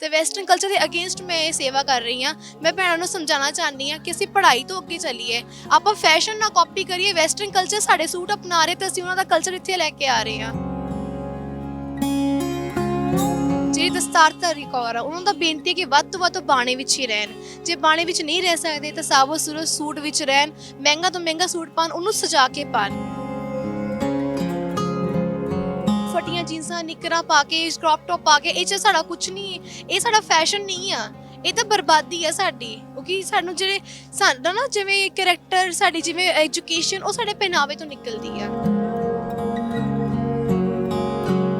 ਤੇ western culture ਦੇ against ਮੈਂ ਇਹ ਸੇਵਾ ਕਰ ਰਹੀ ਹਾਂ। ਮੈਂ ਭੈਣਾਂ ਨੂੰ ਸਮਝਾਉਣਾ ਚਾਹੁੰਦੀ ਹਾਂ ਕਿ ਅਸੀਂ ਪੜ੍ਹਾਈ ਤੋਂ ਅੱਗੇ ਚੱਲੀਏ। ਆਪਾਂ ਫੈਸ਼ਨ ਨਾ ਕਾਪੀ ਕਰੀਏ ਵੈਸਟਰਨ ਕਲਚਰ ਸਾਡੇ ਸੂਟ ਅਪਣਾ ਰਹੇ ਤੇ ਅਸੀਂ ਉਹਨਾਂ ਦਾ ਕਲਚਰ ਇੱਥੇ ਲੈ ਕੇ ਆ ਰਹੇ ਹਾਂ। ਜਿਹੜੀ ਦਸਤਾਰਧਾਰੀ ਕੌਰ ਆ, ਉਹਨਾਂ ਦਾ ਬੇਨਤੀ ਹੈ ਕਿ ਵੱਧ ਤੋਂ ਵੱਧ ਉਹ ਬਾਣੇ ਵਿੱਚ ਹੀ ਰਹਿਣ। ਜੇ ਬਾਣੇ ਵਿੱਚ ਨਹੀਂ ਰਹਿ ਸਕਦੇ ਤਾਂ ਸਾਬੋ ਸੂਰਤ ਸੂਟ ਵਿੱਚ ਰਹਿਣ, ਮਹਿੰਗਾ ਤੋਂ ਮਹਿੰਗਾ ਸੂਟ ਪਾਣ ਉਹਨੂੰ ਸਜਾ ਕੇ ਪਾਣ ਫਟੀਆਂ ਜੀਨਸਾਂ ਨਿਕਰਾਂ ਪਾ ਕੇ ਕ੍ਰੌਪ ਟੌਪ ਪਾ ਕੇ, ਇਹ ਚ ਸਾਡਾ ਕੁਝ ਨਹੀਂ ਇਹ ਸਾਡਾ ਫੈਸ਼ਨ ਨਹੀਂ ਆ। ਇਹ ਤਾਂ ਬਰਬਾਦੀ ਆ ਸਾਡੀ। ਕਿਉਂਕਿ ਸਾਨੂੰ ਜਿਹੜੇ, ਸਾਡਾ ਨਾ ਜਿਵੇਂ ਕੈਰੈਕਟਰ ਸਾਡੀ ਜਿਵੇਂ ਐਜੂਕੇਸ਼ਨ ਉਹ ਸਾਡੇ ਪਹਿਨਾਵੇ ਤੋਂ ਨਿਕਲਦੀ ਆ।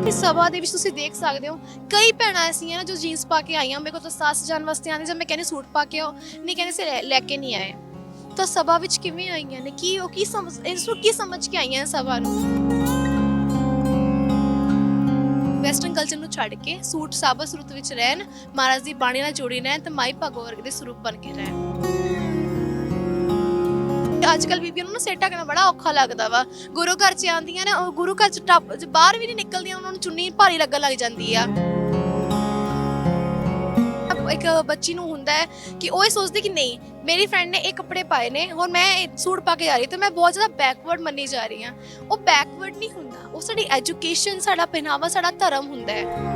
ਇਸ ਸਭਾ ਦੇ ਵਿੱਚ ਤੁਸੀਂ ਦੇਖ ਸਕਦੇ ਹੋ, ਕਈ ਭੈਣਾਂ ਐਸੀਆਂ ਨੇ ਜੋ ਜੀਨਸ ਪਾ ਕੇ ਆਈਆਂ, ਮੇਰੇ ਕੋਲ ਤਾਂ ਸਾਸ ਜਾਣ ਵਾਸਤੇ ਆਉਂਦੇ ਜਦ ਮੈਂ ਕਹਿੰਦੀ ਸੂਟ ਪਾ ਕੇ ਆਓ, ਨਹੀਂ ਕਹਿੰਦੇ ਸੇ ਲੈ- ਲੈ ਕੇ ਨਹੀਂ ਆਏ। ਤਾਂ ਸਭਾ ਵਿੱਚ ਕਿਵੇਂ ਆਈਆਂ ਨੇ? ਕੀ ਉਹ ਕੀ ਸਮਝ, ਇਸ ਨੂੰ ਕੀ ਸਮਝ ਕੇ ਆਈਆਂ ਸਭਾ ਨੂੰ? ਵੈਸਟਰਨ ਕਲਚਰ ਨੂੰ ਛੱਡ ਕੇ ਸੂਟ ਸਾਬਾ ਸਰੂਤ ਵਿੱਚ ਰਹਿਣ, ਮਹਾਰਾਜ ਦੀ ਬਾਣੀ ਨਾਲ ਜੁੜੀ ਰਹਿਣ ਤੇ ਮਾਈ ਭਾਗੋ ਵਰਗ ਦੇ ਸਰੂਪ ਬਣ ਕੇ ਰਹਿਣ। ਅੱਜ ਕੱਲ ਬੀਬੀਆਂ ਨੂੰ ਨਾ ਸੇਟਾ ਕਰਨਾ ਬੜਾ ਔਖਾ ਲੱਗਦਾ ਵਾ। ਗੁਰੂ ਘਰ ਚ ਆਉਂਦੀਆਂ ਨੇ, ਉਹ ਗੁਰੂ ਘਰ ਚ ਟੱਪ, ਬਾਹਰ ਵੀ ਨਹੀਂ ਨਿਕਲਦੀਆਂ, ਉਹਨਾਂ ਨੂੰ ਚੁੰਨੀ ਭਾਰੀ ਲੱਗਣ ਲੱਗ ਜਾਂਦੀ ਆ। ਇੱਕ ਬੱਚੀ ਨੂੰ ਹੁੰਦਾ ਹੈ ਕਿ ਉਹ ਇਹ ਸੋਚਦੀ ਕਿ ਨਹੀਂ, ਮੇਰੀ ਫਰੈਂਡ ਨੇ ਇਹ ਕੱਪੜੇ ਪਾਏ ਨੇ, ਹੁਣ ਮੈਂ ਇਹ ਸੂਟ ਪਾ ਕੇ ਜਾ ਰਹੀ ਤੇ ਮੈਂ ਬਹੁਤ ਜ਼ਿਆਦਾ ਬੈਕਵਰਡ ਮੰਨੀ ਜਾ ਰਹੀ ਹਾਂ। ਉਹ ਬੈਕਵਰਡ ਨਹੀਂ ਹੁੰਦਾ, ਉਹ ਸਾਡੀ ਐਜੂਕੇਸ਼ਨ ਸਾਡਾ ਪਹਿਨਾਵਾ ਸਾਡਾ ਧਰਮ ਹੁੰਦਾ ਹੈ।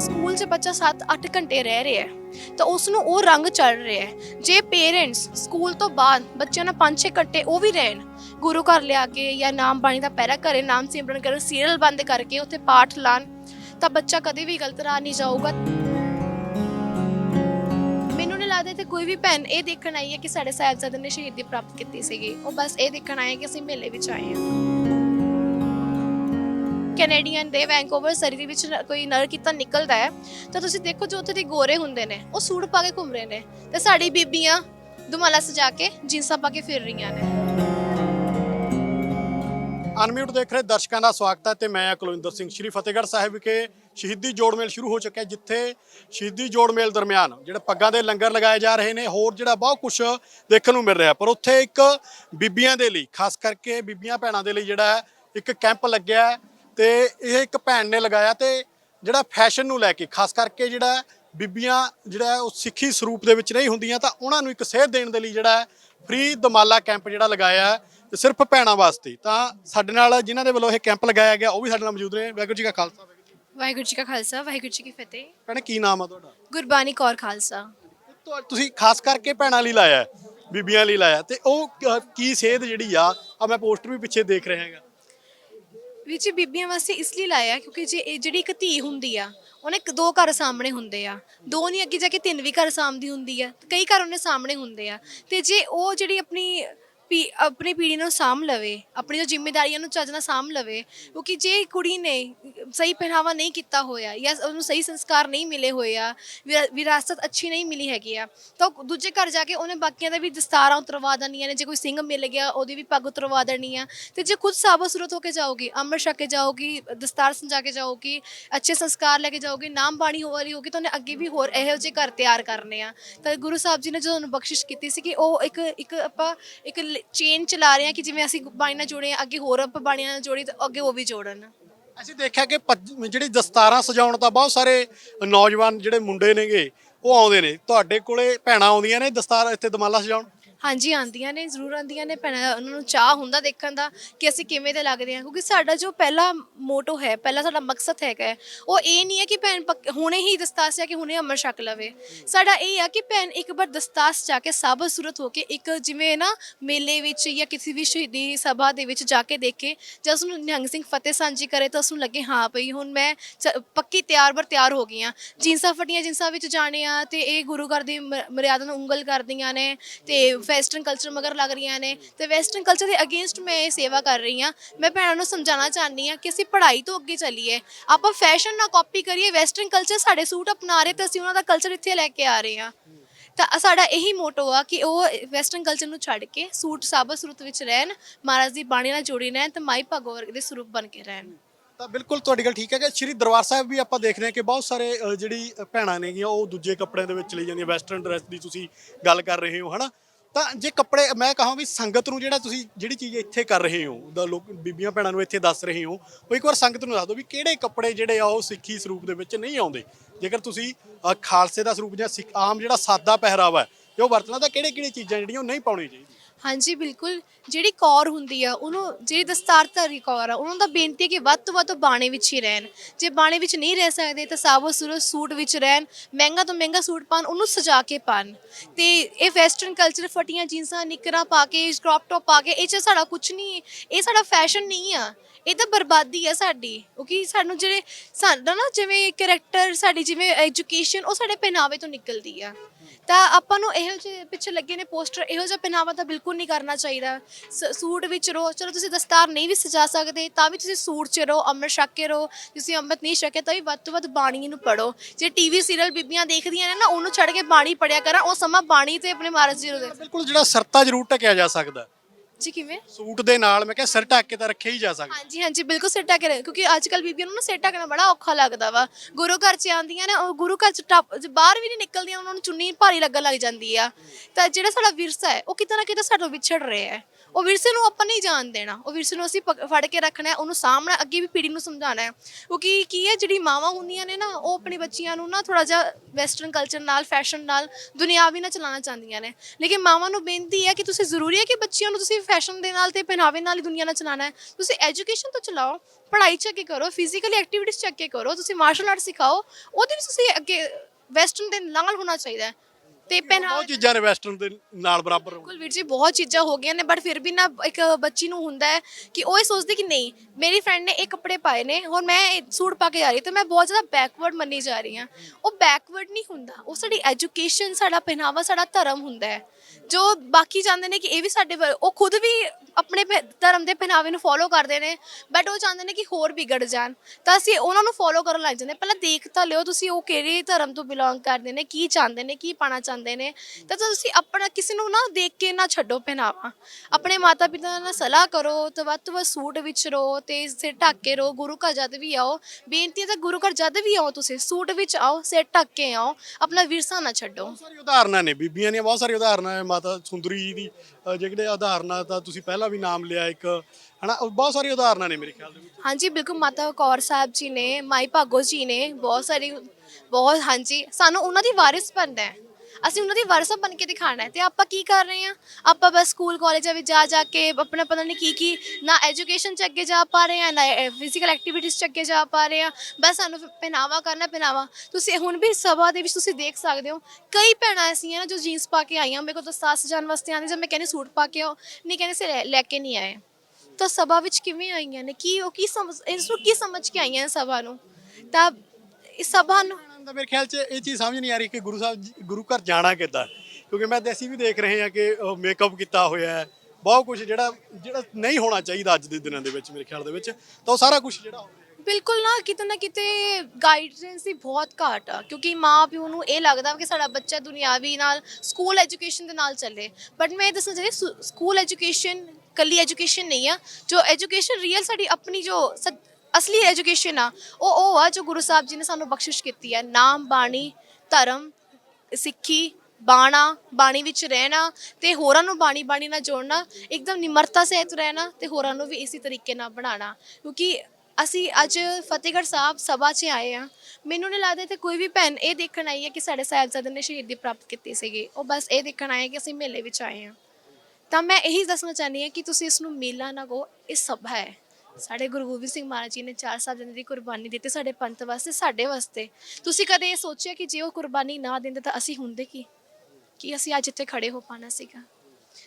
ਸਕੂਲ 'ਚ ਬੱਚਾ 7-8 ਘੰਟੇ ਰਹਿ ਰਿਹਾ ਹੈ, ਤਾਂ ਉਸ ਨੂੰ ਉਹ ਰੰਗ ਚੜ ਰਿਹਾ ਹੈ। ਜੇ ਪੇਰੈਂਟਸ ਸਕੂਲ ਤੋਂ ਬਾਅਦ ਬੱਚਿਆਂ ਨਾਲ 5-6 ਘੰਟੇ ਉਹ ਵੀ ਰਹਿਣ, ਗੁਰੂ ਘਰ ਲਿਆ ਕੇ ਜਾਂ ਨਾਮ ਬਾਣੀ ਦਾ ਪਹਿਰਾ ਕਰੇ ਨਾਮ ਸਿਮਰਨ ਕਰਨ ਸੀਰੀਅਲ ਬੰਦ ਕਰਕੇ ਉੱਥੇ ਪਾਠ ਲਾਣ ਤਾਂ ਬੱਚਾ ਕਦੇ ਵੀ ਗਲਤ ਰਾਹ ਨਹੀਂ ਜਾਊਗਾ। ਮੈਨੂੰ ਨਹੀਂ ਲੱਗਦਾ ਤੇ ਕੋਈ ਵੀ ਭੈਣ ਇਹ ਦੇਖਣ ਆਈ ਹੈ ਕਿ ਸਾਡੇ ਸਾਹਿਬਜ਼ਾਦੇ ਨੇ ਸ਼ਹੀਦੀ ਪ੍ਰਾਪਤ ਕੀਤੀ ਸੀਗੀ। ਉਹ ਬਸ ਇਹ ਦੇਖਣ ਆਏ ਕਿ ਅਸੀਂ ਮੇਲੇ ਵਿੱਚ ਆਏ ਹਾਂ। ਕੈਨੇਡੀਅਨ ਦੇ ਵੈਂਕੂਵਰ ਸਰੀ ਦੇ ਵਿੱਚ ਕੋਈ ਨਰ ਕੀਤਾ ਨਿਕਲਦਾ ਹੈ, ਤਾਂ ਤੁਸੀਂ ਦੇਖੋ ਜੋ ਉੱਥੇ ਦੇ ਗੋਰੇ ਹੁੰਦੇ ਨੇ, ਉਹ ਸੂਟ ਪਾ ਕੇ ਘੁੰਮ ਰਹੇ ਨੇ। ਤੇ ਸਾਡੀ ਬੀਬੀਆਂ ਦੁਮਾਲਾ ਸਜਾ ਕੇ ਜੀਨਸਾਂ ਪਾ ਕੇ ਫਿਰ ਰਹੀਆਂ ਨੇ। ਅਨਮਿਊਟ ਦੇਖ ਰਹੇ ਦਰਸ਼ਕਾਂ ਦਾ ਸਵਾਗਤ ਹੈ ਤੇ ਮੈਂ ਕੁਲਵਿੰਦਰ ਸਿੰਘ, ਸ਼੍ਰੀ ਫਤਿਹਗੜ੍ਹ ਸਾਹਿਬ ਵਿਖੇ ਸ਼ਹੀਦੀ ਜੋੜ ਮੇਲ ਸ਼ੁਰੂ ਹੋ ਚੁੱਕਿਆ ਜਿੱਥੇ ਸ਼ਹੀਦੀ ਜੋੜ ਮੇਲ ਦਰਮਿਆਨ ਜਿਹੜੇ ਪੱਗਾਂ ਦੇ ਲੰਗਰ ਲਗਾਏ ਜਾ ਰਹੇ ਨੇ, ਹੋਰ ਜਿਹੜਾ ਬਹੁਤ ਕੁਝ ਦੇਖਣ ਨੂੰ ਮਿਲ ਰਿਹਾ ਪਰ ਉੱਥੇ ਇੱਕ ਬੀਬੀਆਂ ਦੇ ਲਈ, ਖਾਸ ਕਰਕੇ ਬੀਬੀਆਂ ਭੈਣਾਂ ਦੇ ਲਈ ਜਿਹੜਾ ਇੱਕ ਕੈਂਪ ਲੱਗਿਆ ਹੈ ਤੇ ਇਹ ਇੱਕ ਭੈਣ ਨੇ ਲਗਾਇਆ ਤੇ ਜਿਹੜਾ ਫੈਸ਼ਨ ਨੂੰ ਲੈ ਕੇ, ਖਾਸ ਕਰਕੇ ਜਿਹੜਾ ਬੀਬੀਆਂ ਜਿਹੜਾ ਉਹ ਸਿੱਖੀ ਸਰੂਪ ਦੇ ਵਿੱਚ ਨਹੀਂ ਹੁੰਦੀਆਂ, ਤਾਂ ਉਹਨਾਂ ਨੂੰ ਇੱਕ ਸੇਧ ਦੇਣ ਦੇ ਲਈ ਜਿਹੜਾ ਫ੍ਰੀ ਦਮਾਲਾ ਕੈਂਪ ਜਿਹੜਾ ਲਗਾਇਆ ਤੇ ਸਿਰਫ ਭੈਣਾਂ ਵਾਸਤੇ ਤਾਂ ਸਾਡੇ ਨਾਲ ਜਿਨ੍ਹਾਂ ਦੇ ਵੱਲੋਂ ਇਹ ਕੈਂਪ ਲਗਾਇਆ ਗਿਆ ਉਹ ਵੀ ਸਾਡੇ ਨਾਲ ਮੌਜੂਦ ਨੇ। ਵਾਹਿਗੁਰੂ ਜੀ ਕਾ ਖਾਲਸਾ ਵਾਹਿਗੁਰੂ ਜੀ ਕੀ ਵਾਹਿਗੁਰੂ ਜੀ ਕਾ ਖਾਲਸਾ ਵਾਹਿਗੁਰੂ ਜੀ ਕੀ ਫਤਿਹ। ਫਤਿਹ। ਭੈਣੇ ਕੀ ਨਾਮ ਆ ਤੁਹਾਡਾ? ਗੁਰਬਾਣੀ ਕੌਰ ਖਾਲਸਾ। ਤੁਹਾ- ਤੁਸੀਂ ਖਾਸ ਕਰਕੇ ਭੈਣਾਂ ਲਈ ਲਾਇਆ ਹੈ, ਬੀਬੀਆਂ ਲਈ ਲਾਇਆ ਤੇ ਉਹ ਕ- ਕੀ ਸੇਧ ਜਿਹੜੀ ਆ ਆ ਮੈਂ ਪੋਸਟਰ ਵੀ ਪਿੱਛੇ ਦੇਖ ਰਿਹਾ ਹੈਗਾ। ਵਿੱਚ ਬੀਬੀਆਂ ਵਾਸਤੇ ਇਸ ਲਈ ਲਾਇਆ ਕਿਉਂਕਿ ਜੇ ਇਹ ਜਿਹੜੀ ਇੱਕ ਧੀ ਹੁੰਦੀ ਆ ਉਹਨੇ ਇੱਕ ਦੋ ਘਰ ਸਾਹਮਣੇ ਹੁੰਦੇ ਆ। ਦੋ ਨਹੀਂ ਅੱਗੇ ਜਾ ਕੇ ਤਿੰਨ ਵੀ ਘਰ ਸਾਹਮਣੇ ਹੁੰਦੀ ਆ। ਕਈ ਘਰ ਉਹਨੇ ਸਾਹਮਣੇ ਹੁੰਦੇ ਆ। ਤੇ ਜੇ ਉਹ ਜਿਹੜੀ ਆਪਣੀ ਪੀ, ਆਪਣੀ ਪੀੜ੍ਹੀ ਨੂੰ ਸਾਂਭ ਲਵੇ, ਆਪਣੀ ਜੋ ਜ਼ਿੰਮੇਵਾਰੀਆਂ ਨੂੰ ਚੱਜ ਨਾਲ ਸਾਂਭ ਲਵੇ, ਕਿਉਂਕਿ ਜੇ ਕੁੜੀ ਨੇ ਸਹੀ ਪਹਿਰਾਵਾ ਨਹੀਂ ਕੀਤਾ ਹੋਇਆ ਜਾਂ ਉਹਨੂੰ ਸਹੀ ਸੰਸਕਾਰ ਨਹੀਂ ਮਿਲੇ ਹੋਏ ਆ, ਵਿਰਾ- ਵਿਰਾਸਤ ਅੱਛੀ ਨਹੀਂ ਮਿਲੀ ਹੈਗੀ ਆ, ਤਾਂ ਉਹ ਦੂਜੇ ਘਰ ਜਾ ਕੇ ਉਹਨੇ ਬਾਕੀਆਂ ਦਾ ਵੀ ਦਸਤਾਰਾਂ ਉਤਰਵਾ ਦੇਣੀਆਂ ਨੇ, ਜੇ ਕੋਈ ਸਿੰਘ ਮਿਲ ਗਿਆ, ਉਹਦੀ ਵੀ ਪੱਗ ਉਤਰਵਾ ਦੇਣੀ ਆ, ਤੇ ਜੇ ਖੁਦ ਸਾਬਤ ਸੂਰਤ ਹੋ ਕੇ ਜਾਓਗੀ, ਅੰਮ੍ਰਿਤ ਛਕ ਕੇ ਜਾਓਗੀ, ਦਸਤਾਰ ਸੰਜਾ ਕੇ ਜਾਓਗੀ, ਅੱਛੇ ਸੰਸਕਾਰ ਲੈ ਕੇ ਜਾਓਗੀ ਨਾਮ ਬਾਣੀ ਹੋ ਰਹੀ ਹੋਗੀ ਤਾਂ ਉਹਨੇ ਅੱਗੇ ਵੀ ਹੋਰ ਇਹੋ ਜਿਹੇ ਘਰ ਤਿਆਰ ਕਰਨੇ ਆ, ਤਾਂ ਗੁਰੂ ਸਾਹਿਬ ਜੀ ਨੇ ਜਦੋਂ ਤੁਹਾਨੂੰ ਬਖਸ਼ਿਸ਼ ਕੀਤੀ ਸੀ ਕਿ ਉਹ ਇੱਕ ਇੱਕ ਆਪਾਂ ਇੱਕ ਚੇਨ ਚਲਾ ਰਹੇ ਆ ਕਿ ਜਿਵੇਂ ਅਸੀਂ ਬਾਣੀ ਨਾਲ ਜੁੜੇ ਆ ਅੱਗੇ ਹੋਰ ਆਪਾਂ ਬਾਣੀਆਂ ਨਾਲ ਜੋੜੀ ਤਾਂ ਅੱਗੇ ਉਹ ਵੀ ਜੋੜਨ। ਅਸੀਂ ਦੇਖਿਆ ਕਿ ਪੱਜ- ਜਿਹੜੀ ਦਸਤਾਰਾਂ ਸਜਾਉਣ ਤਾਂ ਬਹੁਤ ਸਾਰੇ ਨੌਜਵਾਨ ਜਿਹੜੇ ਮੁੰਡੇ ਨੇਗੇ, ਉਹ ਆਉਂਦੇ ਨੇ। ਤੁਹਾਡੇ ਕੋਲੇ ਭੈਣਾਂ ਆਉਂਦੀਆਂ ਨੇ ਦਸਤਾਰ ਇੱਥੇ ਦਮਾਲਾ ਸਜਾਉਣ? ਹਾਂਜੀ ਆਂਦੀਆਂ ਨੇ ਜ਼ਰੂਰ ਆਂਦੀਆਂ ਨੇ ਭੈਣਾਂ ਉਹਨਾਂ ਨੂੰ ਚਾਹ ਹੁੰਦਾ ਦੇਖਣ ਦਾ ਕਿ ਅਸੀਂ ਕਿਵੇਂ ਦੇ ਲੱਗਦੇ ਹਾਂ ਕਿਉਂਕਿ ਸਾਡਾ ਜੋ ਪਹਿਲਾ ਮੋਟੋ ਹੈ ਪਹਿਲਾ ਸਾਡਾ ਮਕਸਦ ਹੈਗਾ ਹੈ, ਉਹ ਇਹ ਨਹੀਂ ਹੈ ਕਿ ਭੈਣ ਪੱਕ- ਹੁਣੇ ਹੀ ਦਸਤਾਸ ਜਾ ਕੇ ਹੁਣੇ ਅਮਰ ਛਕ ਲਵੇ। ਸਾਡਾ ਇਹ ਆ ਕਿ ਭੈਣ ਇੱਕ ਵਾਰ ਦਸਤਾਸ ਜਾ ਕੇ ਸਾਬਤ ਸੂਰਤ ਹੋ ਕੇ ਇੱਕ ਜਿਵੇਂ ਨਾ ਮੇਲੇ ਵਿੱਚ ਜਾਂ ਕਿਸੇ ਵੀ ਸ਼ਹੀਦੀ ਸਭਾ ਦੇ ਵਿੱਚ ਜਾ ਕੇ ਦੇਖੇ ਜਦ ਉਸਨੂੰ ਨਿਹੰਗ ਸਿੰਘ ਫਤਿਹ ਸਾਂਝੀ ਕਰੇ ਤਾਂ ਉਸਨੂੰ ਲੱਗੇ ਹਾਂ ਭਈ ਹੁਣ ਮੈਂ ਚ- ਪੱਕੀ ਤਿਆਰ ਬਰ ਤਿਆਰ ਹੋ ਗਈ ਹਾਂ। ਜੀਨਸਾਂ ਫਟੀਆਂ ਜੀਨਸਾਂ ਵਿੱਚ ਜਾਣੇ ਆ ਤੇ ਇਹ ਗੁਰੂ ਘਰ ਦੀ ਮ- ਮਰਿਆਦਾ ਨੂੰ ਉਂਗਲ ਕਰਦੀਆਂ ਨੇ ਤੇ ਵੈਸਟਰਨ ਕਲਚਰ ਮਗਰ ਲੱਗ ਰਹੀਆਂ ਨੇ ਤੇ ਵੈਸਟਰਨ ਕਲਚਰ ਦੇ ਅਗੇਂਸਟ ਮੈਂ ਇਹ ਸੇਵਾ ਕਰ ਰਹੀ ਹਾਂ। ਮੈਂ ਭੈਣਾਂ ਨੂੰ ਸਮਝਾਉਣਾ ਚਾਹੁੰਦੀ ਹਾਂ ਕਿ ਅਸੀਂ ਪੜ੍ਹਾਈ ਤੋਂ ਅੱਗੇ ਚੱਲੀਏ। ਆਪਾਂ ਫੈਸ਼ਨ ਨਾ ਕਾਪੀ ਕਰੀਏ ਵੈਸਟਰਨ ਕਲਚਰ ਸਾਡੇ ਸੂਟ ਅਪਣਾ ਰਹੇ ਤੇ ਅਸੀਂ ਉਹਨਾਂ ਦਾ ਕਲਚਰ ਇੱਥੇ ਲੈ ਕੇ ਆ ਰਹੇ ਹਾਂ। ਤਾਂ ਸਾਡਾ ਇਹੀ ਮੋਟੋ ਆ ਕਿ ਉਹ ਵੈਸਟਰਨ ਕਲਚਰ ਨੂੰ ਛੱਡ ਕੇ ਸੂਟ ਸਾਬਤ ਸਰੂਤ ਵਿੱਚ ਰਹਿਣ, ਮਹਾਰਾਜ ਦੀ ਬਾਣੀ ਨਾਲ ਜੁੜੀ ਰਹਿਣ ਤੇ ਮਾਈ ਭਾਗੋ ਵਰਗ ਦੇ ਸਰੂਪ ਬਣ ਕੇ ਰਹਿਣ। ਤਾਂ ਬਿਲਕੁਲ ਤੁਹਾਡੀ ਗੱਲ ਠੀਕ ਹੈ ਕਿ ਸ਼੍ਰੀ ਦਰਬਾਰ ਸਾਹਿਬ ਵੀ ਆਪਾਂ ਦੇਖ ਰਹੇ ਹਾਂ ਕਿ ਬਹੁਤ ਸਾਰੇ ਜਿਹੜੀ ਭੈਣਾਂ ਨੇਗੀਆਂ ਉਹ ਦੂਜੇ ਕੱਪੜਿਆਂ ਦੇ ਵਿੱਚ ਚਲੀ ਜਾਂਦੀਆਂ ਵੈਸਟਰਨ ਡਰੈਸ ਦੀ ਤੁਸੀਂ ਗੱਲ ਕਰ ਰਹੇ ਹੋ, ਹਨਾ? ਤਾਂ ਜੇ ਕੱਪੜੇ ਮੈਂ ਕਹਾਂ ਵੀ ਸੰਗਤ ਨੂੰ ਜਿਹੜਾ ਤੁਸੀਂ ਜਿਹੜੀ ਚੀਜ਼ ਇੱਥੇ ਕਰ ਰਹੇ ਹੋ ਦਾ ਲੋਕ ਬੀਬੀਆਂ ਭੈਣਾਂ ਨੂੰ ਇੱਥੇ ਦੱਸ ਰਹੇ ਹੋ ਉਹ ਇੱਕ ਵਾਰ ਸੰਗਤ ਨੂੰ ਦੱਸ ਦਿਓ ਵੀ ਕਿਹੜੇ ਕੱਪੜੇ ਜਿਹੜੇ ਆ ਉਹ ਸਿੱਖੀ ਸਰੂਪ ਦੇ ਵਿੱਚ ਨਹੀਂ ਆਉਂਦੇ। ਜੇਕਰ ਤੁਸੀਂ ਅ, ਖਾਲਸੇ ਦਾ ਸਰੂਪ ਜਾਂ ਸਿੱਖ ਆਮ ਜਿਹੜਾ ਸਾਦਾ ਪਹਿਰਾਵਾ ਹੈ ਜੇ ਉਹ ਵਰਤਣਾ ਤਾਂ ਕਿਹੜੇ ਕਿਹੜੇ ਚੀਜ਼ਾਂ ਜਿਹੜੀਆਂ ਉਹ ਨਹੀਂ ਪਾਉਣੀਆਂ ਚਾਹੀਦੀਆਂ? ਹਾਂਜੀ, ਬਿਲਕੁਲ। ਜਿਹੜੀ ਕੌਰ ਹੁੰਦੀ ਆ, ਉਹਨੂੰ ਜਿਹੜੀ ਦਸਤਾਰਧਾਰੀ ਕੌਰ ਆ, ਉਹਨਾਂ ਦਾ ਬੇਨਤੀ ਹੈ ਕਿ ਵੱਧ ਤੋਂ ਵੱਧ ਉਹ ਬਾਣੇ ਵਿੱਚ ਹੀ ਰਹਿਣ। ਜੇ ਬਾਣੇ ਵਿੱਚ ਨਹੀਂ ਰਹਿ ਸਕਦੇ, ਤਾਂ ਸਾਬੋ ਸੂਰਜ ਸੂਟ ਵਿੱਚ ਰਹਿਣ, ਮਹਿੰਗਾ ਤੋਂ ਮਹਿੰਗਾ ਸੂਟ ਪਾਣ ਉਹਨੂੰ ਸਜਾ ਕੇ ਪਾਣ ਤੇ ਇਹ ਵੈਸਟਰਨ ਕਲਚਰ ਫਟੀਆਂ ਜੀਨਸਾਂ, ਨਿੱਕਰਾਂ ਪਾ ਕੇ ਕ੍ਰੌਪ ਟੌਪ ਪਾ ਕੇ, ਇਹ ਚ ਸਾਡਾ ਕੁਝ ਨਹੀਂ ਇਹ ਸਾਡਾ ਫੈਸ਼ਨ ਨਹੀਂ ਆ। ਇਹ ਤਾਂ ਬਰਬਾਦੀ ਆ ਸਾਡੀ। ਕਿਉਂਕਿ ਸਾਨੂੰ ਜਿਹੜੇ, ਸਾਡਾ ਨਾ ਜਿਵੇਂ ਕਰੈਕਟਰ ਸਾਡੀ ਜਿਵੇਂ ਐਜੂਕੇਸ਼ਨ ਉਹ ਸਾਡੇ ਪਹਿਨਾਵੇ ਤੋਂ ਨਿਕਲਦੀ ਆ। ਤਾਂ ਆਪਾਂ ਨੂੰ ਇਹੋ ਜਿਹੇ ਪਿੱਛੇ ਲੱਗੇ ਨੇ ਪੋਸਟਰ, ਇਹੋ ਜਿਹਾ ਪਹਿਨਾਵਾ ਤਾਂ ਬਿਲਕੁਲ ਨਹੀਂ ਕਰਨਾ ਚਾਹੀਦਾ। ਸ- ਸੂਟ ਵਿੱਚ ਰਹੋ, ਚਲੋ ਤੁਸੀਂ ਦਸਤਾਰ ਨਹੀਂ ਵੀ ਸਜਾ ਸਕਦੇ, ਤਾਂ ਵੀ ਤੁਸੀਂ ਸੂਟ 'ਚ ਰਹੋ, ਅੰਮ੍ਰਿਤ ਛਕ ਕੇ ਰਹੋ, ਤੁਸੀਂ ਅੰਮ੍ਰਿਤ ਨਹੀਂ ਛਕਿਆ ਤਾਂ ਵੀ ਵੱਧ ਤੋਂ ਵੱਧ ਬਾਣੀ ਨੂੰ ਪੜੋ ਜੇ ਟੀਵੀ ਸੀਰੀਅਲ ਬੀਬੀਆਂ ਦੇਖਦੀਆਂ ਨੇ ਨਾ, ਉਹਨੂੰ ਛੱਡ ਕੇ ਬਾਣੀ ਪੜਿਆ ਕਰਾਂ, ਉਹ ਸਮਾਂ ਬਾਣੀ ਤੇ ਆਪਣੇ ਮਹਾਰਾਜ ਜੀ ਨੂੰ ਦੇ ਬਿਲਕੁਲ ਜਿਹੜਾ ਸਰਤਾ ਜ਼ਰੂਰ ਟਕਿਆ ਜਾ ਸਕਦਾ। ਜੀ ਕਿਵੇਂ? ਸੂਟ ਦੇ ਨਾਲ ਮੈਂ ਕਿਹਾ ਸਿਰ ਢੱਕ ਕੇ ਤਾਂ ਰੱਖਿਆ ਹੀ ਜਾ ਸਕਦਾ। ਹਾਂਜੀ ਹਾਂਜੀ ਬਿਲਕੁਲ ਸਿਰ ਢੱਕ ਕੇ ਰੱਖ- ਕਿਉਂਕਿ ਅੱਜ ਕੱਲ ਬੀਬੀਆਂ ਨੂੰ ਨਾ ਸਿਰ ਢੱਕਣਾ ਬੜਾ ਔਖਾ ਲੱਗਦਾ ਵਾ। ਗੁਰੂ ਘਰ ਚ ਆਉਂਦੀਆਂ ਨੇ ਉਹ ਗੁਰੂ ਘਰ ਚ ਟੱਪ ਜੇ ਬਾਹਰ ਵੀ ਨਹੀਂ ਨਿਕਲਦੀਆਂ ਉਹਨਾਂ ਨੂੰ ਚੁੰਨੀ ਭਾਰੀ ਲੱਗਣ ਲੱਗ ਜਾਂਦੀ ਆ। ਤਾਂ ਜਿਹੜਾ ਸਾਡਾ ਵਿਰਸਾ ਹੈ ਉਹ ਕਿਤੇ ਨਾ ਕਿਤੇ ਸਾਡੋਂ ਵਿਛੜ ਰਿਹਾ ਹੈ। ਉਹ ਵਿਰਸੇ ਨੂੰ ਆਪਾਂ ਨਹੀਂ ਜਾਣ ਦੇਣਾ। ਉਹ ਵਿਰਸੇ ਨੂੰ ਅਸੀਂ ਪਕ- ਫੜ ਕੇ ਰੱਖਣਾ ਹੈ, ਉਹਨੂੰ ਸਾਹਮਣੇ ਅੱਗੇ ਵੀ ਪੀੜ੍ਹੀ ਨੂੰ ਸਮਝਾਉਣਾ ਹੈ। ਕਿਉਂਕਿ ਕੀ ਹੈ, ਜਿਹੜੀ ਮਾਵਾਂ ਹੁੰਦੀਆਂ ਨੇ ਨਾ, ਉਹ ਆਪਣੀ ਬੱਚੀਆਂ ਨੂੰ ਨਾ ਥੋੜਾ ਜਿਹਾ ਵੈਸਟਰਨ ਕਲਚਰ ਨਾਲ ਫੈਸ਼ਨ ਨਾਲ ਦੁਨਿਆਵੀ ਨਾਲ ਚਲਾਉਣਾ ਚਾਹੁੰਦੀਆਂ ਨੇ। ਲੇਕਿਨ ਮਾਵਾਂ ਨੂੰ ਬੇਨਤੀ ਹੈ ਕਿ ਤੁਸੀਂ ਜ਼ਰੂਰੀ ਹੈ ਕਿ ਬੱਚਿਆਂ ਨੂੰ ਤੁਸੀਂ ਫੈਸ਼ਨ ਦੇ ਨਾਲ ਤੇ ਪਹਿਨਾਵੇ ਨਾਲ ਹੀ ਦੁਨੀਆ ਨਾਲ ਚਲਾਉਣਾ ਹੈ। ਤੁਸੀਂ ਐਜੂਕੇਸ਼ਨ ਤੋਂ ਚਲਾਓ, ਪੜ੍ਹਾਈ ਚ ਅੱਗੇ ਕਰੋ ਫਿਜ਼ੀਕਲੀ ਐਕਟੀਵਿਟੀਜ਼ ਚ ਅੱਗੇ ਕਰੋ, ਤੁਸੀਂ ਮਾਰਸ਼ਲ ਆਰਟ ਸਿਖਾਓ, ਉਹਦੇ ਵਿੱਚ ਤੁਸੀਂ ਅੱਗੇ ਵੈਸਟਰਨ ਦੇ ਨਾਲ ਹੋਣਾ ਚਾਹੀਦਾ ਹੈ। ਤੇ ਪਹਿਨਾਵੇ ਬਹੁਤ ਚੀਜ਼ਾਂ ਨੇ ਵੈਸਟਰਨ ਦੇ ਨਾਲ ਬਰਾਬਰ ਬਿਲਕੁਲ ਵੀਰ ਜੀ ਬਹੁਤ ਚੀਜ਼ਾਂ ਹੋ ਗਈਆਂ ਨੇ ਬਟ ਫਿਰ ਵੀ ਨਾ ਇੱਕ ਬੱਚੀ ਨੂੰ ਹੁੰਦਾ ਹੈ ਕਿ ਉਹ ਇਹ ਸੋਚਦੀ ਕਿ ਨਹੀਂ ਮੇਰੀ ਫਰੈਂਡ ਨੇ ਇਹ ਕੱਪੜੇ ਪਾਏ ਨੇ ਹੁਣ ਮੈਂ ਇਹ ਸੂਟ ਪਾ ਕੇ ਜਾ ਰਹੀ ਤੇ ਮੈਂ ਬਹੁਤ ਜ਼ਿਆਦਾ ਬੈਕਵਰਡ ਮੰਨੀ ਜਾ ਰਹੀ ਹਾਂ। ਉਹ ਬੈਕਵਰਡ ਨਹੀਂ ਹੁੰਦਾ ਉਹ ਸਾਡੀ ਐਜੂਕੇਸ਼ਨ ਸਾਡਾ ਪਹਿਨਾਵਾ ਸਾਡਾ ਧਰਮ ਹੁੰਦਾ ਹੈ। ਜੋ ਬਾਕੀ ਚਾਹੁੰਦੇ ਨੇ ਕਿ ਇਹ ਵੀ ਸਾਡੇ ਵਰ- ਉਹ ਖੁਦ ਵੀ ਆਪਣੇ ਪਹਿ- ਧਰਮ ਦੇ ਪਹਿਨਾਵੇ ਨੂੰ ਫੋਲੋ ਕਰਦੇ ਨੇ ਬਟ ਉਹ ਚਾਹੁੰਦੇ ਨੇ ਕਿ ਹੋਰ ਵਿਗੜ ਜਾਣ। ਤਾਂ ਅਸੀਂ ਉਹਨਾਂ ਨੂੰ ਫੋਲੋ ਕਰਨ ਲੱਗ ਜਾਂਦੇ ਹਾਂ। ਪਹਿਲਾਂ ਦੇਖ ਤਾਂ ਲਿਓ ਤੁਸੀਂ ਉਹ ਕਿਹੜੇ ਧਰਮ ਤੋਂ ਬਿਲੋਂਗ ਕਰਦੇ ਨੇ, ਕੀ ਚਾਹੁੰਦੇ ਨੇ, ਕੀ ਪਾਣਾ ਚਾਹੁੰਦੇ ਨੇ। ਤਾਂ ਤੁਸੀਂ ਆਪਣਾ ਕਿਸੇ ਨੂੰ ਨਾ ਦੇਖ ਕੇ ਨਾ ਛੱਡੋ ਪਹਿਨਾਵਾ। ਆਪਣੇ ਮਾਤਾ ਪਿਤਾ ਨਾਲ ਸਲਾਹ ਕਰੋ, ਤੇ ਵੱਧ ਤੋਂ ਵੱਧ ਸੂਟ ਵਿੱਚ ਰਹੋ, ਤੇ ਸਿਰ ਢੱਕ ਕੇ ਰਹੋ, ਗੁਰੂ ਘਰ ਜਦ ਵੀ ਆਓ, ਬੇਨਤੀ ਹੈ ਤਾਂ ਗੁਰੂ ਘਰ ਜਦ ਵੀ ਆਓ ਤੁਸੀਂ, ਸੂਟ ਵਿੱਚ ਆਓ, ਸਿਰ ਢੱਕ ਕੇ ਆਓ, ਆਪਣਾ ਵਿਰਸਾ ਨਾ ਛੱਡੋ। ਬਹੁਤ ਸਾਰੀ ਉਦਾਹਰਨਾਂ ਨੇ, ਬੀਬੀਆਂ ਦੀਆਂ ਬਹੁਤ ਸਾਰੀ ਉਦਾਹਰਨਾਂ ਹੈ ਮਾਤਾ ਸੁੰਦਰੀ ਜੀ ਦੀ ਅ, ਜਿਹੜੇ ਉਦਾਹਰਨਾਂ ਦਾ ਤੁਸੀਂ ਪਹਿਲਾਂ ਵੀ ਨਾਮ ਲਿਆ ਇੱਕ ਹਨਾ ਉਹ ਬਹੁਤ ਸਾਰੀ ਉਦਾਹਰਨਾਂ ਨੇ ਮੇਰੇ ਖਿਆਲ ਦੇ ਵਿੱਚ। ਹਾਂਜੀ ਬਿਲਕੁਲ ਮਾਤਾ ਕੌਰ ਸਾਹਿਬ ਜੀ ਨੇ ਮਾਈ ਭਾਗੋ ਜੀ ਨੇ ਬਹੁਤ ਸਾਰੀ ਬਹੁਤ ਹਾਂਜੀ ਸਾਨੂੰ ਉਹਨਾਂ ਦੀ ਵਾਰਿਸ ਬਣਨਾ ਹੈ। ਅਸੀਂ ਉਹਨਾਂ ਦੀ ਵਾਰਿਸ ਬਣ ਕੇ ਦਿਖਾਣਾ ਹੈ ਤੇ ਆਪਾਂ ਕੀ ਕਰ ਰਹੇ ਹਾਂ? ਆਪਾਂ ਬਸ ਸਕੂਲ ਕਾਲਜਾਂ ਵਿੱਚ ਜਾ ਜਾ ਕੇ ਆਪਣਾ ਪਤਾ ਨਹੀਂ ਕੀ ਕੀ ਨਾ ਐਜੂਕੇਸ਼ਨ ਚ ਅੱਗੇ ਜਾ ਪਾ ਰਹੇ ਹਾਂ, ਨਾ ਫਿਜ਼ੀਕਲ ਐਕਟੀਵਿਟੀਜ਼ ਚ ਅੱਗੇ ਜਾ ਪਾ ਰਹੇ ਹਾਂ। ਬਸ ਸਾਨੂੰ ਪਹਿਨਾਵਾ ਕਰਨਾ, ਪਹਿਨਾਵਾ। ਤੁਸੀਂ ਹੁਣ ਵੀ ਸਭਾ ਦੇ ਵਿੱਚ ਤੁਸੀਂ ਦੇਖ ਸਕਦੇ ਹੋ, ਕਈ ਭੈਣਾਂ ਐਸੀਆਂ ਨੇ ਜੋ ਜੀਨਸ ਪਾ ਕੇ ਆਈਆਂ, ਮੇਰੇ ਕੋਲ ਤਾਂ ਸਾਸ ਜਾਣ ਵਾਸਤੇ ਆਉਂਦੀ ਜਦ ਮੈਂ ਕਹਿੰਦੀ ਸੂਟ ਪਾ ਕੇ ਆਓ, ਨਹੀਂ ਕਹਿੰਦੇ ਸੇ ਲੈ ਕੇ ਨਹੀਂ ਆਏ। ਤਾਂ ਸਭਾ ਵਿੱਚ ਕਿਵੇਂ ਆਈਆਂ ਨੇ? ਕੀ ਉਹ ਕੀ ਸਮਝ, ਇਸ ਨੂੰ ਕੀ ਸਮਝ ਕੇ ਆਈਆਂ ਸਭਾ ਨੂੰ? ਤਾਂ ਇਸ ਸਭਾ ਨੂੰ ਤਾਂ ਮੇਰੇ ਖਿਆਲ 'ਚ ਇਹ ਚੀਜ਼ ਸਮਝ ਨਹੀਂ ਆ ਰਹੀ ਕਿ ਗੁਰੂ ਸਾਹਿਬ ਜੀ- ਗੁਰੂ ਘਰ ਜਾਣਾ ਕਿੱਦਾਂ। ਕਿਉਂਕਿ ਮੈਂ ਤੇ ਅਸੀਂ ਵੀ ਦੇਖ ਰਹੇ ਹਾਂ ਕਿ ਮੇਕਅਪ ਕੀਤਾ ਹੋਇਆ ਹੈ। ਬਹੁਤ ਕੁਝ ਜਿਹੜਾ ਜਿਹੜਾ ਨਹੀਂ ਹੋਣਾ ਚਾਹੀਦਾ ਅੱਜ ਦੇ ਦਿਨਾਂ ਦੇ ਵਿੱਚ ਮੇਰੇ ਖਿਆਲ ਦੇ ਵਿੱਚ, ਤਾਂ ਉਹ ਸਾਰਾ ਕੁਝ ਜਿਹੜਾ ਹੋ ਰਿਹਾ ਬਿਲਕੁਲ ਨਾ, ਕਿਤੇ ਨਾ ਕਿਤੇ ਗਾਈਡੈਂਸ ਦੀ ਬਹੁਤ ਘਾਟ ਆ। ਕਿਉਂਕਿ ਮਾਂ ਪਿਓ ਨੂੰ ਇਹ ਲੱਗਦਾ ਕਿ ਸਾਡਾ ਬੱਚਾ ਦੁਨਿਆਵੀ ਨਾਲ ਸਕੂਲ ਐਜੂਕੇਸ਼ਨ ਦੇ ਨਾਲ ਚੱਲੇ। ਬਟ ਮੈਂ ਇਹ ਦੱਸਣਾ ਚਾਹੀਦੀ ਸਕੂਲ ਐਜੂਕੇਸ਼ਨ ਕੱਲੀ ਐਜੂਕੇਸ਼ਨ ਨਹੀਂ ਆ। ਜੋ ਐਜੂਕੇਸ਼ਨ ਰੀਅਲ ਸਾਡੀ ਆਪਣੀ ਜੋ ਸ- ਅਸਲੀ ਐਜੂਕੇਸ਼ਨ ਆ। ਉਹ ਉਹ ਆ ਜੋ ਗੁਰੂ ਸਾਹਿਬ ਜੀ ਨੇ ਸਾਨੂੰ ਬਖਸ਼ਿਸ਼ ਕੀਤੀ ਹੈ। ਨਾਮ, ਬਾਣੀ, ਧਰਮ, ਸਿੱਖੀ, ਬਾਣਾ, ਬਾਣੀ ਵਿੱਚ ਰਹਿਣਾ ਤੇ ਹੋਰਾਂ ਨੂੰ ਬਾਣੀ ਬਾਣੀ ਨਾਲ ਜੋੜਨਾ, ਇੱਕਦਮ ਨਿਮਰਤਾ ਸਹਿਤ ਰਹਿਣਾ ਤੇ ਹੋਰਾਂ ਨੂੰ ਵੀ ਇਸੇ ਤਰੀਕੇ ਨਾਲ ਬਣਾਉਣਾ। ਕਿਉਂਕਿ ਅਸੀਂ ਅੱਜ ਫਤਿਹਗੜ੍ਹ ਸਾਹਿਬ ਸਭਾ 'ਚ ਆਏ ਆ ਮੈਨੂੰ ਨਹੀਂ ਲੱਗਦਾ ਤੇ ਕੋਈ ਵੀ ਭੈਣ ਇਹ ਦੇਖਣ ਆਈ ਹੈ ਕਿ ਸਾਡੇ ਸਾਹਿਬਜ਼ਾਦੇ ਨੇ ਸ਼ਹੀਦੀ ਪ੍ਰਾਪਤ ਕੀਤੀ ਸੀਗੀ। ਉਹ ਬਸ ਇਹ ਦੇਖਣ ਆਏ ਕਿ ਅਸੀਂ ਮੇਲੇ ਵਿੱਚ ਆਏ ਆ ਤਾਂ ਮੈਂ ਇਹੀ ਦੱਸਣਾ ਚਾਹੁੰਦੀ ਹਾਂ ਕਿ ਤੁਸੀਂ ਇਸ ਨੂੰ ਮੇਲਾ ਨਾ ਕਹੋ, ਇਹ ਸਭਾ ਹੈ। ਸਾਡੇ ਗੁਰੂ ਗੋਬਿੰਦ ਸਿੰਘ ਮਹਾਰਾਜ ਜੀ ਨੇ ਚਾਰ ਸਾਹਿਬਜ਼ਾਦਿਆਂ ਦੀ ਕੁਰਬਾਨੀ ਦਿੱਤੀ ਸਾਡੇ ਪੰਥ ਵਾਸਤੇ, ਸਾਡੇ ਵਾਸਤੇ। ਤੁਸੀਂ ਕਦੇ ਇਹ ਸੋਚਿਆ ਕਿ ਜੇ ਉਹ ਕੁਰਬਾਨੀ ਨਾ ਦਿੰਦੇ ਤਾਂ ਅਸੀਂ ਹੁੰਦੇ ਕੀ? ਕਿ ਅਸੀਂ ਅੱਜ ਇੱਥੇ ਖੜੇ ਹੋ ਪਾਣਾ ਸੀਗਾ?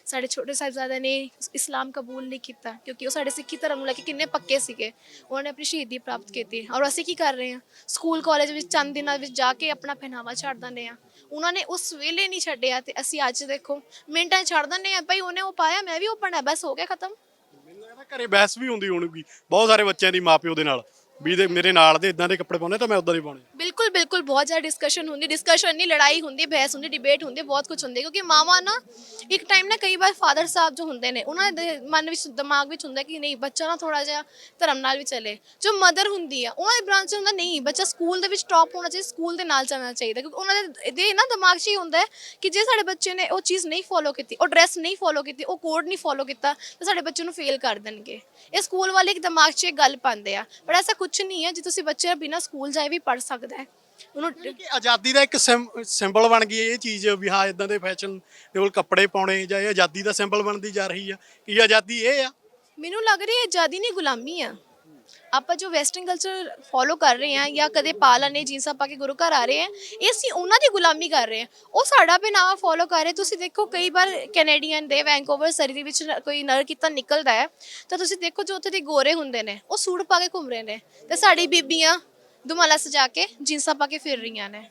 ਸਾਡੇ ਛੋਟੇ ਸਾਹਿਬਜ਼ਾਦਿਆਂ ਨੇ ਇਸਲਾਮ ਕਬੂਲ ਨਹੀਂ ਕੀਤਾ, ਕਿਉਂਕਿ ਉਹ ਸਾਡੇ ਸਿੱਖੀ ਧਰਮ ਨੂੰ ਲੈ ਕੇ ਕਿੰਨੇ ਪੱਕੇ ਸੀਗੇ। ਉਹਨਾਂ ਨੇ ਆਪਣੀ ਸ਼ਹੀਦੀ ਪ੍ਰਾਪਤ ਕੀਤੀ। ਔਰ ਅਸੀਂ ਕੀ ਕਰ ਰਹੇ ਹਾਂ? ਸਕੂਲ, ਕਾਲਜ ਵਿੱਚ, ਚੰਦ ਦਿਨਾਂ ਵਿੱਚ ਜਾ ਕੇ ਆਪਣਾ ਪਹਿਨਾਵਾ ਛੱਡ ਦਿੰਦੇ ਆ ਉਹਨਾਂ ਨੇ ਉਸ ਵੇਲੇ ਨਹੀਂ ਛੱਡਿਆ ਤੇ ਅਸੀਂ ਅੱਜ ਦੇਖੋ, ਮਿੰਟਾਂ ਛੱਡ ਦਿੰਦੇ ਆ ਭਾਈ ਉਹਨੇ ਉਹ ਪਾਇਆ, ਮੈਂ ਵੀ ਉਹ ਪਾਣਾ ਬਸ ਹੋ ਗਿਆ ਖਤਮ। ਘਰੇ ਬਹਿਸ ਵੀ ਹੁੰਦੀ ਹੋਣਗੀ ਬਹੁਤ ਸਾਰੇ ਬੱਚਿਆਂ ਦੀ ਮਾਪਿਓ ਦੇ ਨਾਲ। ਵੀ ਦੇ ਮੇਰੇ ਨਾਲ ਦੇ ਇਦਾਂ ਦੇ ਕੱਪੜੇ ਪਾਉਣੇ ਤਾਂ ਮੈਂ ਉਦਾਂ ਦੇ ਪਾਉਣੇ ਬਿਲਕੁਲ ਬਿਲਕੁਲ, ਬਹੁਤ ਜ਼ਿਆਦਾ ਡਿਸਕਸ਼ਨ ਹੁੰਦੀ ਡਿਸਕਸ਼ਨ ਨਹੀਂ, ਲੜਾਈ ਹੁੰਦੀ, ਬਹਿਸ ਹੁੰਦੀ ਡਿਬੇਟ ਹੁੰਦੀ, ਬਹੁਤ ਕੁਝ ਹੁੰਦੀ, ਕਿਉਂਕਿ ਮਾਵਾਂ ਨਾ ਇੱਕ ਟਾਈਮ ਨਾ ਕਈ ਵਾਰ ਫਾਦਰ ਸਾਹਿਬ ਜੋ ਹੁੰਦੇ ਨੇ, ਉਹਨਾਂ ਦੇ ਮਨ ਵਿੱਚ, ਦਿਮਾਗ ਵਿੱਚ ਹੁੰਦਾ ਕਿ ਨਹੀਂ, ਬੱਚਾ ਨਾ ਥੋੜਾ ਜਿਹਾ ਧਰਮ ਨਾਲ ਵੀ ਚੱਲੇ। ਜੋ ਮਦਰ ਹੁੰਦੀ ਆ ਉਹਨਾਂ ਦੇ ਬ੍ਰਾਂਚ ਹੁੰਦਾ, ਨਹੀਂ, ਬੱਚਾ ਸਕੂਲ ਦੇ ਵਿੱਚ ਟੌਪ ਹੋਣਾ ਚਾਹੀਦਾ ਸਕੂਲ ਦੇ ਨਾਲ ਚੱਲਣਾ ਚਾਹੀਦਾ, ਕਿਉਂਕਿ ਉਹਨਾਂ ਦੇ ਦੇ ਨਾ ਦਿਮਾਗ 'ਚ ਹੀ ਹੁੰਦਾ ਕਿ ਜੇ ਸਾਡੇ ਬੱਚੇ ਨੇ ਉਹ ਚੀਜ਼ ਨਹੀਂ ਫੋਲੋ ਕੀਤੀ, ਉਹ ਡਰੈਸ ਨਹੀਂ ਫੋਲੋ ਕੀਤੀ, ਉਹ ਕੋਡ ਨਹੀਂ ਫੋਲੋ ਕੀਤਾ, ਤਾਂ ਸਾਡੇ ਬੱਚੇ ਨੂੰ ਫੇਲ ਕਰ ਦੇਣਗੇ। ਇਹ ਸਕੂਲ ਵਾਲੇ ਇੱਕ ਦਿਮਾਗ 'ਚ ਇਹ ਗੱਲ ਪਾਉਂਦੇ ਆ ਪਰ ਐਸਾ ਕੁਝ ਨਹੀਂ ਹੈ ਜੇ ਤੁਸੀਂ ਬੱਚੇ ਬਿਨਾਂ ਸਕੂਲ ਜਾਏ ਵੀ ਪੜ ਸਕਦਾ ਹੈ। ਉਹਨੂੰ ਕਿ ਆਜ਼ਾਦੀ ਦਾ ਇੱਕ ਸਿੰਬਲ ਬਣ ਗਈ ਹੈ ਇਹ ਚੀਜ਼ ਵੀ ਹਾਂ ਇਦਾਂ ਦੇ ਫੈਸ਼ਨ ਦੇ ਕੋਲ ਕੱਪੜੇ ਪਾਉਣੇ ਜਾਂ ਇਹ ਆਜ਼ਾਦੀ ਦਾ ਸਿੰਬਲ ਬਣਦੀ ਜਾ ਰਹੀ ਆ। ਕੀ ਆਜ਼ਾਦੀ ਇਹ ਆ? ਮੈਨੂੰ ਲੱਗ ਰਿਹਾ ਹੈ ਆਜ਼ਾਦੀ ਨਹੀਂ ਗੁਲਾਮੀ ਆ। ਆਪਾਂ ਜੋ ਵੈਸਟਰਨ ਕਲਚਰ ਫੋਲੋ ਕਰ ਰਹੇ ਹਾਂ ਜਾਂ ਕਦੇ ਪਾ ਲੈਣੇ ਜੀਨਸਾਂ ਪਾ ਕੇ ਗੁਰੂ ਘਰ ਆ ਰਹੇ ਹਾਂ, ਇਹ ਅਸੀਂ ਉਹਨਾਂ ਦੀ ਗੁਲਾਮੀ ਕਰ ਰਹੇ ਹਾਂ। ਉਹ ਸਾਡਾ ਪਹਿਨਾਵਾ ਫੋਲੋ ਕਰ ਰਹੇ। ਤੁਸੀਂ ਦੇਖੋ ਕਈ ਵਾਰ ਕੈਨੇਡੀਅਨ ਦੇ ਵੈਂਕੂਵਰ ਸਰੀ ਦੇ ਵਿੱਚ ਕੋਈ ਨਰ ਕੀਤਾ ਨਿਕਲਦਾ ਹੈ, ਤਾਂ ਤੁਸੀਂ ਦੇਖੋ ਜੋ ਉੱਥੇ ਦੇ ਗੋਰੇ ਹੁੰਦੇ ਨੇ, ਉਹ ਸੂਟ ਪਾ ਕੇ ਘੁੰਮ ਰਹੇ ਨੇ ਤੇ ਸਾਡੀ ਬੀਬੀਆਂ ਦੁਮਾਲਾ ਸਜਾ ਕੇ ਜੀਨਸਾਂ ਪਾ ਕੇ ਫਿਰ ਰਹੀਆਂ ਨੇ।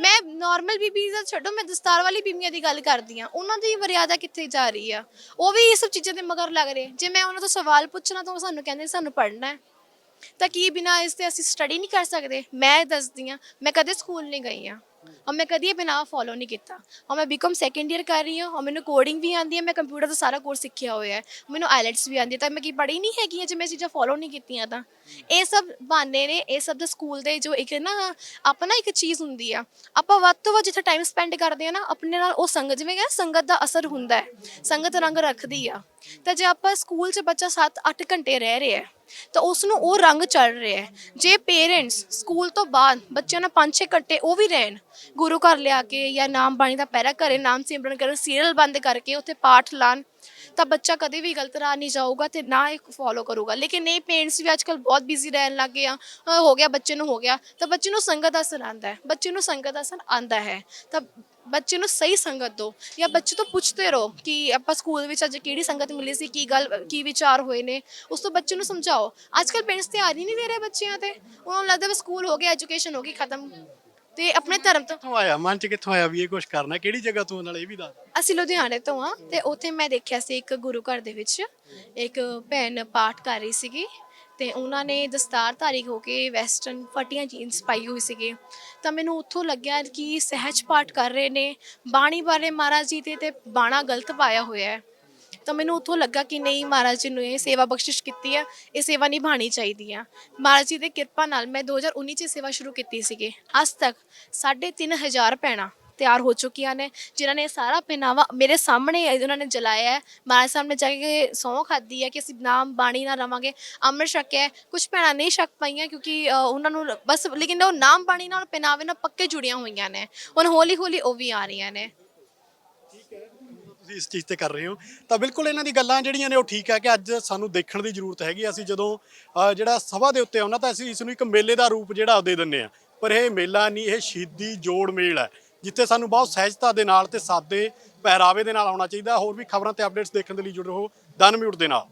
ਮੈਂ ਨਾਰਮਲ ਬੀਬੀ ਦਾ ਛੱਡੋ, ਮੈਂ ਦਸਤਾਰ ਵਾਲੀ ਬੀਬੀਆਂ ਦੀ ਗੱਲ ਕਰਦੀ ਆ ਉਹਨਾਂ ਦੀ ਮਰਿਆਦਾ ਕਿੱਥੇ ਜਾ ਰਹੀ ਆ? ਉਹ ਵੀ ਇਹ ਸਭ ਚੀਜ਼ਾਂ ਦੇ ਮਗਰ ਲੱਗ ਰਹੇ। ਜੇ ਮੈਂ ਉਹਨਾਂ ਤੋਂ ਸਵਾਲ ਪੁੱਛਣਾ ਤਾਂ ਉਹ ਸਾਨੂੰ ਕਹਿੰਦੇ ਸਾਨੂੰ ਪੜ੍ਹਨਾ ਹੈ। ਤਾਂ ਕੀ ਬਿਨਾ ਇਸ ਤੇ ਅਸੀਂ ਸਟੱਡੀ ਨਹੀਂ ਕਰ ਸਕਦੇ? ਮੈਂ ਦੱਸਦੀ ਆ ਮੈਂ ਕਦੇ ਸਕੂਲ ਨਹੀਂ ਗਈ ਆ ਔਰ ਮੈਂ ਕਦੀ ਇਹ ਬਿਨਾ ਫੋਲੋ ਨਹੀਂ ਕੀਤਾ। ਔਰ ਮੈਂ ਬੀਕਾਮ ਸੈਕੰਡ ਈਅਰ ਕਰ ਰਹੀ ਹਾਂ, ਔਰ ਮੈਨੂੰ ਕੋਡਿੰਗ ਵੀ ਆਉਂਦੀ ਹੈ, ਮੈਂ ਕੰਪਿਊਟਰ ਦਾ ਸਾਰਾ ਕੋਰਸ ਸਿੱਖਿਆ ਹੋਇਆ ਹੈ। ਮੈਨੂੰ ਆਈਲੈਟਸ ਵੀ ਆਉਂਦੀ ਹੈ, ਤਾਂ ਮੈਂ ਕੀ ਪੜ੍ਹੀ ਨਹੀਂ ਹੈਗੀ ਹੈ, ਜੇ ਮੈਂ ਇਹ ਚੀਜ਼ਾਂ ਫੋਲੋ ਨਹੀਂ ਕੀਤੀਆਂ ਤਾਂ। ਇਹ ਸਭ ਬਹਾਨੇ ਨੇ, ਇਹ ਸਭ ਦਾ ਸਕੂਲ ਦੇ ਜੋ ਇੱਕ ਨਾ ਆਪਣਾ ਇੱਕ ਚੀਜ਼ ਹੁੰਦੀ ਆ। ਆਪਾਂ ਵੱਧ ਤੋਂ ਵੱਧ ਜਿੱਥੇ ਟਾਈਮ ਸਪੈਂਡ ਕਰਦੇ ਆ ਨਾ, ਆਪਣੇ ਨਾਲ ਉਹ ਸੰਗਤ, ਜਿਵੇਂ ਕਿ ਸੰਗਤ ਦਾ ਅਸਰ ਹੁੰਦਾ ਹੈ। ਸੰਗਤ ਰੰਗ ਰੱਖਦੀ ਆ। ਤਾਂ ਜੇ ਆਪਾਂ ਸਕੂਲ 'ਚ ਬੱਚਾ 7-8 ਘੰਟੇ ਰਹਿ ਰਿਹਾ ਹੈ ਤਾਂ ਉਸ ਨੂੰ ਉਹ ਰੰਗ ਚੜ ਰਿਹਾ ਹੈ। ਜੇ ਪੇਰੈਂਟਸ ਸਕੂਲ ਤੋਂ ਬਾਅਦ ਬੱਚਿਆਂ ਨਾਲ 5-6 ਘੰਟੇ ਉਹ ਵੀ ਰਹਿਣ, ਗੁਰੂ ਘਰ ਲਿਆ ਕੇ ਜਾਂ ਨਾਮ ਬਾਣੀ ਦਾ ਪਹਿਰਾ ਘਰੇ, ਨਾਮ ਸਿਮਰਨ ਕਰਨ ਸੀਰੀਅਲ ਬੰਦ ਕਰਕੇ ਉੱਥੇ ਪਾਠ ਲਾਣ, ਤਾਂ ਬੱਚਾ ਕਦੇ ਵੀ ਗਲਤ ਰਾਹ ਨਹੀਂ ਜਾਊਗਾ ਤੇ ਨਾ ਇਹ ਫੋਲੋ ਕਰੂਗਾ। ਲੇਕਿਨ ਨਹੀਂ ਪੇਰੈਂਟਸ ਵੀ ਅੱਜਕੱਲ ਬਹੁਤ ਬਿਜ਼ੀ ਰਹਿਣ ਲੱਗ ਗਏ ਆ। ਅਹ ਹੋ ਗਿਆ, ਬੱਚੇ ਨੂੰ ਹੋ ਗਿਆ, ਤਾਂ ਬੱਚੇ ਨੂੰ ਸੰਗਤ ਦਾ ਅਸਰ ਆਂਦਾ ਹੈ। ਬੱਚੇ ਨੂੰ ਸੰਗਤ ਦਾ ਅਸਰ ਆਂਦਾ ਹੈ। ਤਾਂ ਬੱਚੇ ਨੂੰ ਸਹੀ ਸੰਗਤ ਦਿਓ ਜਾਂ ਬੱਚੇ ਤੋਂ ਪੁੱਛਦੇ ਰਹੋ ਕਿ ਆਪਾਂ ਸਕੂਲ ਵਿੱਚ ਅੱਜ ਕਿਹੜੀ ਸੰਗਤ ਮਿਲੀ ਸੀ ਕੀ ਗੱਲ ਕੀ ਵਿਚਾਰ ਹੋਏ ਨੇ ਉਸ ਤੋਂ ਬੱਚੇ ਨੂੰ ਸਮਝਾਓ। ਅੱਜਕੱਲ ਪੇਰੈਂਟਸ ਧਿਆਨ ਹੀ ਨਹੀਂ ਦੇ ਰਹੇ ਬੱਚਿਆਂ ਤੇ। ਉਹਨਾਂ ਨੂੰ ਲੱਗਦਾ ਸਕੂਲ ਹੋ ਗਿਆ ਐਜੂਕੇਸ਼ਨ ਹੋ ਗਈ ਖਤਮ। ਤੇ ਆਪਣੇ ਧਰਮ ਤੋਂ ਕਿੱਥੋਂ ਆਇਆ? ਮਨ ਚ ਕਿੱਥੋਂ ਆਇਆ ਵੀ ਇਹ ਕੁਝ ਕਰਨਾ? ਕਿਹੜੀ ਜਗ੍ਹਾ ਤੋਂ ਨਾਲ ਇਹ ਵੀ ਦੱਸ। ਅਸੀਂ ਲੁਧਿਆਣੇ ਤੋਂ ਆ ਤੇ ਉੱਥੇ ਮੈਂ ਦੇਖਿਆ ਸੀ ਇੱਕ ਗੁਰੂ ਘਰ ਦੇ ਵਿੱਚ। ਇੱਕ ਭੈਣ ਪਾਠ ਕਰ ਰਹੀ ਸੀਗੀ। ਤੇ ਉਹਨਾਂ ਨੇ ਦਸਤਾਰਧਾਰੀ ਹੋ ਕੇ ਵੈਸਟਰਨ ਫਟੀਆਂ ਜੀਨਸ ਪਾਈ ਹੋਈ ਸੀਗੀ। ਤਾਂ ਮੈਨੂੰ ਉੱਥੋਂ ਲੱਗਿਆ ਕਿ ਸਹਿਜ ਪਾਠ ਕਰ ਰਹੇ ਨੇ। ਬਾਣੀ ਬਾਰੇ ਮਹਾਰਾਜ ਜੀ ਤੇ ਤੇ ਬਾਣਾ ਗਲਤ ਪਾਇਆ ਹੋਇਆ ਹੈ। ਤਾਂ ਮੈਨੂੰ ਉੱਥੋਂ ਲੱਗਾ ਕਿ ਨਹੀਂ, ਮਹਾਰਾਜ ਜੀ ਨੂੰ ਇਹ ਸੇਵਾ ਬਖਸ਼ਿਸ਼ ਕੀਤੀ ਆ ਇਹ ਸੇਵਾ ਨਿਭਾਣੀ ਚਾਹੀਦੀ ਆ ਮਹਾਰਾਜ ਜੀ ਦੀ ਕਿਰਪਾ ਨਾਲ ਮੈਂ 2019 ਚ ਸੇਵਾ ਸ਼ੁਰੂ ਕੀਤੀ ਸੀਗੀ। ਅੱਜ ਤੱਕ 3500 ਭੈਣਾਂ ਤਿਆਰ ਹੋ ਚੁੱਕੀਆਂ ਨੇ ਜਿਨ੍ਹਾਂ ਨੇ ਸਾਰਾ ਪਹਿਨਾਵਾ ਮੇਰੇ ਸਾਹਮਣੇ ਉਹਨਾਂ ਨੇ ਜਲਾਇਆ ਹੈ। ਮਹਾਰਾਜ ਸਾਹਮਣੇ ਜਾ ਕੇ ਸਹੁੰ ਖਾਦੀ ਹੈ ਕਿ ਅਸੀਂ ਨਾਮ ਬਾਣੀ ਨਾਲ ਰਵਾਂਗੇ। ਅੰਮ੍ਰਿਤ ਛਕਿਆ ਕੁਝ ਭੈਣਾਂ ਨਹੀਂ ਛਕ ਪਾਈਆਂ ਕਿਉਂਕਿ ਅ, ਉਹਨਾਂ ਨੂੰ ਬਸ ਲੇਕਿਨ ਉਹ ਨਾਮ ਬਾਣੀ ਨਾਲ ਪਹਿਨਾਵੇ ਨਾਲ ਪੱਕੇ ਜੁੜੀਆਂ ਹੋਈਆਂ ਨੇ। ਹੁਣ ਹੌਲੀ ਹੌਲੀ ਉਹ ਵੀ ਆ ਰਹੀਆਂ ਨੇ। ਤੁਸੀਂ ਇਸ ਚੀਜ਼ ਤੇ ਕਰ ਰਹੇ ਹੋ। ਤਾਂ ਬਿਲਕੁਲ ਇਹਨਾਂ ਦੀ ਗੱਲਾਂ ਜਿਹੜੀਆਂ ਨੇ ਉਹ ਠੀਕ ਹੈ ਕਿ ਅੱਜ ਸਾਨੂੰ ਦੇਖਣ ਦੀ ਜ਼ਰੂਰਤ ਹੈਗੀ ਅਸੀਂ ਜਦੋਂ ਅਹ, ਜਿਹੜਾ ਸਭਾ ਦੇ ਉੱਤੇ ਆਉਣਾ ਤਾਂ ਅਸੀਂ ਇਸ ਨੂੰ ਇੱਕ ਮੇਲੇ ਦਾ ਰੂਪ ਜਿਹੜਾ ਉਹ ਦੇ ਦਿੰਦੇ ਆ। ਪਰ ਇਹ ਮੇਲਾ ਨਹੀਂ ਇਹ ਸ਼ਹੀਦੀ ਜੋੜ ਮੇਲ ਹੈ। ਜਿੱਥੇ ਸਾਨੂੰ ਬਹੁਤ ਸਹਿਜਤਾ ਦੇ ਨਾਲ ਤੇ ਸਾਦੇ ਪਹਿਰਾਵੇ ਦੇ ਨਾਲ ਆਉਣਾ ਚਾਹੀਦਾ। ਹੋਰ ਵੀ ਖਬਰਾਂ ਤੇ ਅਪਡੇਟਸ ਦੇਖਣ ਦੇ ਲਈ ਜੁੜੇ ਰਹੋ। ਦਨ ਮਿਊਟ ਦੇ ਨਾਲ।